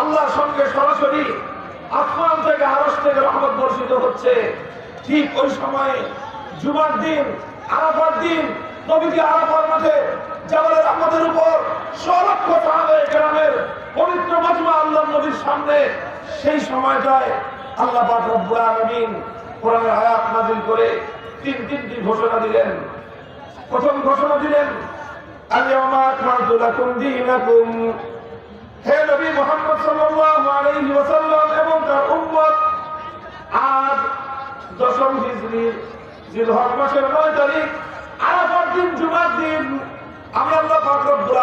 আল্লাহর সঙ্গে সরাসরি আসমান থেকে আরস থেকে রহমত বর্ষিত হচ্ছে। ঠিক ওই সময়ে জুমার দিন, আরাফার দিন, নবীজি আরাফার মাঠে জামালের রহমতের উপর সলক্ষ সাহাবায়ে কেরামের পবিত্র মাজমা আল্লাহ নবীর সামনে, সেই সময়টায় আল্লাহ পাক কোরআনের আয়াত নাযিল করে তিন তিনটি ঘোষণা দিলেন। প্রথম ঘোষণা দিলেন আলিয়ামা আকমালতু লাকুম দীনাকুম। হে নবী মুহাম্মদ এবং তার উম্মত আজ দশম হিজরির জিলহজ মাসের নয় তারিখ, আরাফার দিন, জুমার দিন। আমি আল্লাহ পাক রব্বুল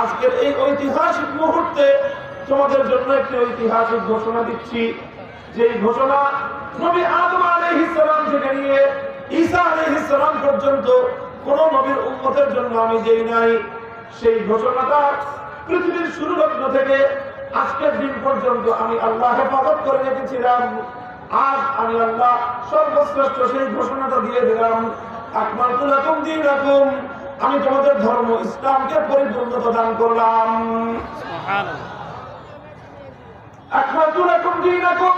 আজকের এই ঐতিহাসিক মুহূর্তে তোমাদের জন্য একটি ঐতিহাসিক ঘোষণা দিচ্ছি। যে ঘোষণা নবী আদম আলাইহিস সালাম থেকে নিয়ে ঈসা আলাইহিস সালাম পর্যন্ত কোন নবীর উম্মতের জন্য আমি দেই নাই। সেই ঘোষণাটা পৃথিবীর শুরু লগ্ন থেকে আজকের দিন পর্যন্ত আমি আল্লাহ হেফাজত করে রেখেছিলাম। আজ আমি আল্লাহ সর্বশ্রেষ্ঠ সেই ঘোষণাটা দিয়ে দিলাম। আকমাল তুলাকুম দিন রাখুন আমি তোমাদের ধর্ম ইসলামকে পরিপূর্ণতা দান করলাম। আকমাল তুলাকুম দিন রাখুন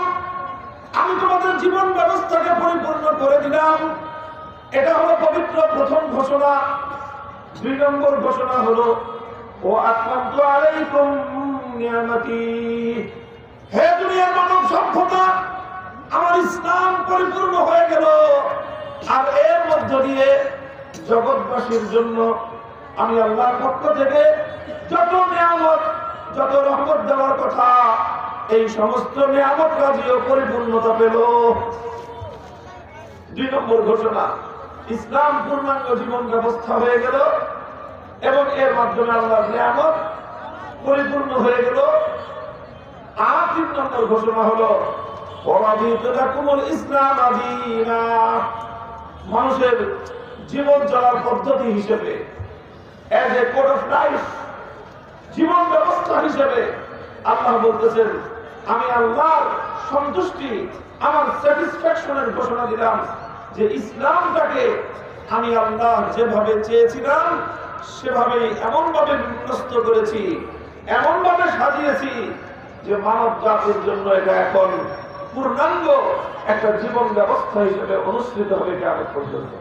আমি তোমাদের জীবন ব্যবস্থাকে পরিপূর্ণ করে দিলাম। এটা হলো পবিত্র প্রথম ঘোষণা। দুই নম্বর ঘোষণা হলো ও আকমান্তু আলাইকুম। আমার ইসলাম পরিপূর্ণ হয়ে গেল। আর এর মধ্য দিয়ে জগৎবাসীর জন্য আমি আল্লাহর পক্ষ থেকে যত নিয়ামত, যত রহমত দেওয়ার কথা, এই সমস্ত নিয়ামত রাজিও পরিপূর্ণতা পেল। দুই নম্বর ঘোষণা, ইসলাম পূর্ণাঙ্গ জীবন ব্যবস্থা হয়ে গেল এবং এর মাধ্যমে আল্লাহর নিয়ামত পরিপূর্ণ হয়ে গেল। আর তিন নম্বর ঘোষণা হলো ইসলাম মানুষের জীবন চলার পদ্ধতি হিসেবে জীবন ব্যবস্থা হিসেবে আল্লাহ বলতেছেন, আমি আল্লাহর সন্তুষ্টি, আমার স্যাটিসফ্যাকশনের ঘোষণা দিলাম যে ইসলামটাকে আমি আল্লাহ যেভাবে চেয়েছিলাম, সেভাবেই এমন ভাবে বিন্যস্ত করেছি। এমন ভাবে সাজিয়েছি যে মানব জাতির জন্য এটা এখন পূর্ণাঙ্গ একটা জীবন ব্যবস্থা হিসেবে অনুষ্ঠিত হবে কেমন পর্যন্ত।